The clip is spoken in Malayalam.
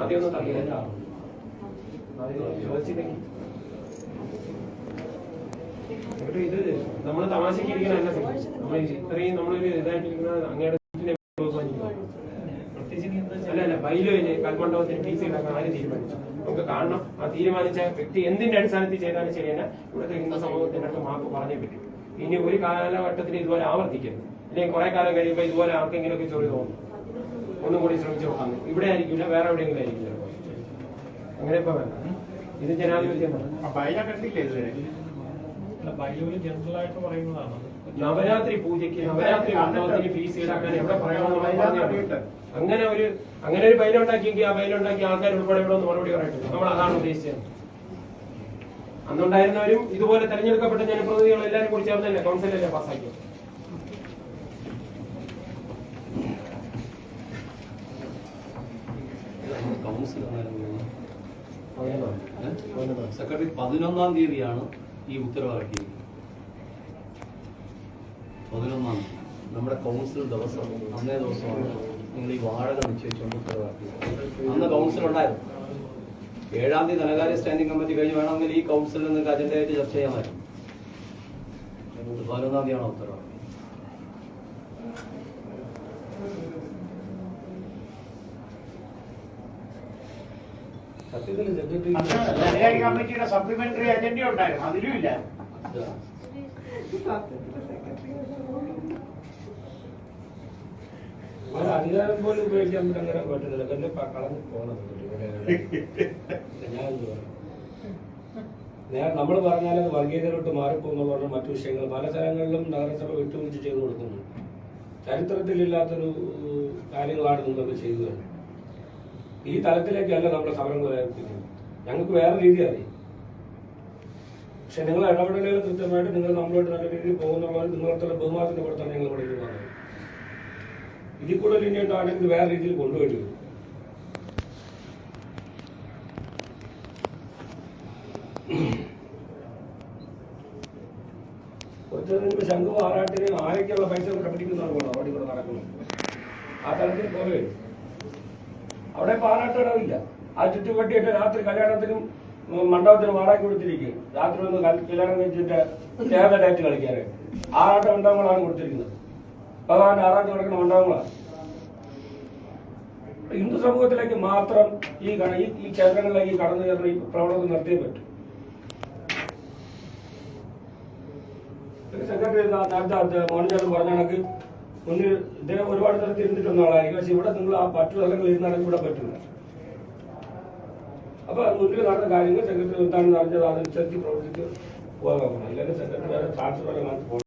ആദ്യം ഒന്ന് ആദ്യം ഇത് നമ്മൾ തമാശക്ക് ഇരിക്കണല്ല നമ്മൾ ഇത്രയും നമ്മളൊരു ഇതായിട്ടിരിക്കുന്നത് അങ്ങയുടെ. അല്ല അല്ല ബൈലോയിൽ കൽമണ്ഡപത്തിന് ടി സി ഉണ്ടാക്കാൻ ആര് തീരുമാനിച്ചു? നമുക്ക് കാണണം. ആ തീരുമാനിച്ച വ്യക്തി എന്തിന്റെ അടിസ്ഥാനത്തിൽ ചെയ്താലും ശരി തന്നെ ഇവിടുത്തെ ഹിന്ദു സമൂഹത്തിന്റെ അടുത്ത് മാപ്പ് പറഞ്ഞേ പറ്റും. ഇനി ഒരു കാലഘട്ടത്തിൽ ഇതുപോലെ ആവർത്തിക്കരുത്. ഇല്ലെങ്കിൽ കുറെ കാലം കഴിയുമ്പോൾ ഇതുപോലെ ആർക്കെങ്കിലും ഒക്കെ ചൊറി തോന്നും. ഒന്നും കൂടി ശ്രമിച്ചു നോക്കാം. ഇവിടെ ആയിരിക്കില്ല വേറെ എവിടെയെങ്കിലും ആയിരിക്കും ചിലപ്പോൾ അങ്ങനെ ഇപ്പൊ വേണ്ട. ഇത് ആയിട്ട് പറയുന്നതാണ്. നവരാത്രി പൂജയ്ക്ക് നവരാത്രി ഉത്സവത്തിന് ഫീസ് ഈടാക്കാൻ എവിടെ പറയണമെന്ന് അങ്ങനെ ഒരു അങ്ങനെ ഒരു ബൈല ഉണ്ടാക്കിയെങ്കിൽ ആ ബൈല ഉണ്ടാക്കി ആൾക്കാർ ഉൾപ്പെടെ ഇവിടെ ഒന്ന് മറുപടി പറയട്ടെ നമ്മൾ അതാണ് ഉദ്ദേശിച്ചത്. അന്നുണ്ടായിരുന്നവരും ഇതുപോലെ തെരഞ്ഞെടുക്കപ്പെട്ട ജനപ്രതിനിധികൾ എല്ലാവരും കൂടി ചേർന്നല്ലേ? കൗൺസിലല്ലേ പാസ്സാക്കിയത് കൗൺസിൽ സെക്രട്ടറി പതിനൊന്നാം തീയതിയാണ് ഈ ഉത്തരവിറക്കിയത് പതിനൊന്നാം തീയതി. നമ്മുടെ കൗൺസിൽ ദിവസം അന്നേ ദിവസമാണ് നിങ്ങൾ ഈ വാടക നിശ്ചയിച്ചുകൊണ്ട് ഉത്തരവിറക്കിയത് അന്ന് കൗൺസിൽ ഉണ്ടായിരുന്നു. ഏഴാം തീയതി ധനകാര്യ സ്റ്റാൻഡിംഗ് കമ്മിറ്റി കഴിഞ്ഞ് വേണമെങ്കിൽ ഈ കൗൺസിലിൽ നിങ്ങൾക്ക് അജണ്ടയായിട്ട് ചർച്ച ചെയ്യാമായിരുന്നു. പതിനൊന്നാം തീയതിയാണ് ഉത്തരവ് സത്യത്തിൽ സെക്രട്ടറി അന്ന് ധനകാര്യ കമ്മിറ്റിയുടെ സപ്ലിമെന്ററി അജണ്ട ഉണ്ടായിരുന്നു അതിലും ഇല്ല. ഒരു അധികാരം പോലും ഉപയോഗിക്കാൻ അങ്ങനെ പറ്റുന്നില്ല എന്റെ കളഞ്ഞു പോകണം ഞാൻ എന്ത് ഞാൻ നമ്മൾ പറഞ്ഞാൽ അത് വർഗീയതയിലോട്ട് മാറിപ്പോകുന്നു പറഞ്ഞ മറ്റു വിഷയങ്ങൾ പല സ്ഥലങ്ങളിലും നഗരസഭ വിട്ടുവീഴ്ച ചെയ്തു കൊടുക്കുന്നു. ചരിത്രത്തിലില്ലാത്തൊരു കാര്യങ്ങളാണ് നിങ്ങളൊക്കെ ചെയ്തു വരുന്നത് ഈ തലത്തിലേക്കല്ല നമ്മുടെ സമരങ്ങൾ വ്യാപിപ്പിക്കുന്നത് ഞങ്ങൾക്ക് വേറെ രീതി അറിയാം പക്ഷെ നിങ്ങൾ ഇടപെടലുകൾ കൃത്യമായിട്ട് നിങ്ങൾ നമ്മളോട് നല്ല രീതിയിൽ പോകുന്നുള്ളത് നിങ്ങളടുത്തുള്ള ബഹുമാനത്തിന്റെ പുറത്താണ് ഞങ്ങൾ ഇവിടെ ഇരുന്നത് ഇതിൽ കൂടുതൽ ഇനി ഉണ്ടാണെങ്കിൽ വേറെ രീതിയിൽ മുമ്പ് ശംഖു ആറാട്ടിന് ആരൊക്കെയുള്ള പൈസ പ്രകടിപ്പിക്കുന്നതാണ് പോകണം അവിടെ ഇവിടെ നടക്കുന്നത്. ആ തലത്തിൽ പോകേ അവിടെ പാറാട്ടിടമില്ല ആ ചുറ്റുപറ്റിയിട്ട് രാത്രി കല്യാണത്തിനും മണ്ഡപത്തിനും വാടക കൊടുത്തിരിക്കും. രാത്രി ഒന്ന് കല്യാണം കഴിച്ചിട്ട് ചേർന്ന ഡേറ്റ് കളിക്കാനായിട്ട് ആറാട്ട മണ്ഡപങ്ങളാണ് കൊടുത്തിരിക്കുന്നത്. ഭഗവാൻ ആറാട്ട് കിടക്കുന്ന മണ്ഡപങ്ങളാണ് ഹിന്ദു സമൂഹത്തിലേക്ക് മാത്രം ഈ ഈ- കേന്ദ്രങ്ങളിലേക്ക് കടന്നു കയറുന്ന ഈ പ്രവണത നിർത്തിയേ പറ്റും. സെക്രട്ടറി നേരത്തെ പറഞ്ഞ കണക്ക്. മുന്നിൽ ഇദ്ദേഹം ഒരുപാട് തരത്തിൽ ഇരുന്നിട്ടൊന്നും ആളായിരിക്കും പക്ഷെ ഇവിടെ നിങ്ങൾ ആ മറ്റു സ്ഥലങ്ങളിൽ ഇരുന്നാലും ഇവിടെ പറ്റില്ല. അപ്പൊ മുന്നിൽ നടന്ന കാര്യങ്ങൾ സെക്രട്ടറി എന്താണെന്ന് അറിഞ്ഞത് അതനുസരിച്ച് പ്രവർത്തിച്ച് പോകാൻ ഇല്ലെങ്കിൽ സെക്രട്ടറി വേറെ ട്രാൻസ്ഫർ